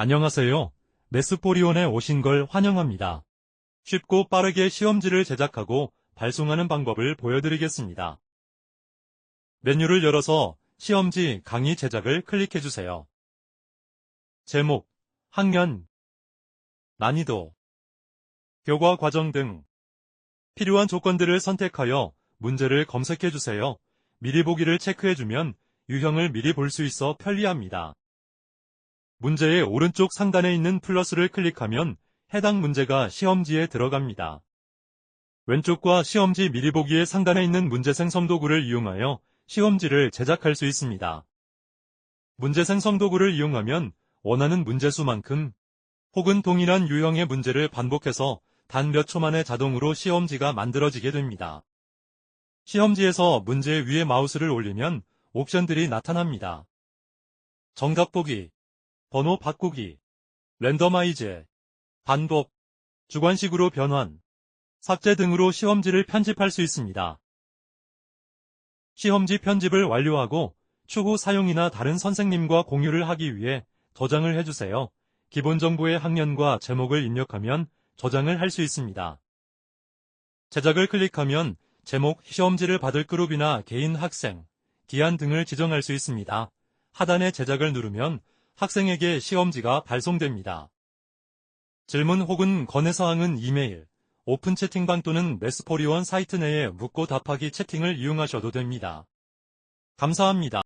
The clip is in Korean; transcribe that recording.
안녕하세요. 메스포리온에 오신 걸 환영합니다. 쉽고 빠르게 시험지를 제작하고 발송하는 방법을 보여드리겠습니다. 메뉴를 열어서 시험지 강의 제작을 클릭해주세요. 제목, 학년, 난이도, 교과 과정 등 필요한 조건들을 선택하여 문제를 검색해주세요. 미리 보기를 체크해주면 유형을 미리 볼 수 있어 편리합니다. 문제의 오른쪽 상단에 있는 플러스를 클릭하면 해당 문제가 시험지에 들어갑니다. 왼쪽과 시험지 미리 보기의 상단에 있는 문제 생성 도구를 이용하여 시험지를 제작할 수 있습니다. 문제 생성 도구를 이용하면 원하는 문제수만큼 혹은 동일한 유형의 문제를 반복해서 단 몇 초 만에 자동으로 시험지가 만들어지게 됩니다. 시험지에서 문제 위에 마우스를 올리면 옵션들이 나타납니다. 정답 보기, 번호 바꾸기, 랜더마이즈, 반복, 주관식으로 변환, 삭제 등으로 시험지를 편집할 수 있습니다. 시험지 편집을 완료하고 추후 사용이나 다른 선생님과 공유를 하기 위해 저장을 해주세요. 기본 정보의 학년과 제목을 입력하면 저장을 할 수 있습니다. 제작을 클릭하면 제목, 시험지를 받을 그룹이나 개인 학생, 기한 등을 지정할 수 있습니다. 하단의 제작을 누르면 학생에게 시험지가 발송됩니다. 질문 혹은 건의사항은 이메일, 오픈 채팅방 또는 메스포리원 사이트 내에 묻고 답하기 채팅을 이용하셔도 됩니다. 감사합니다.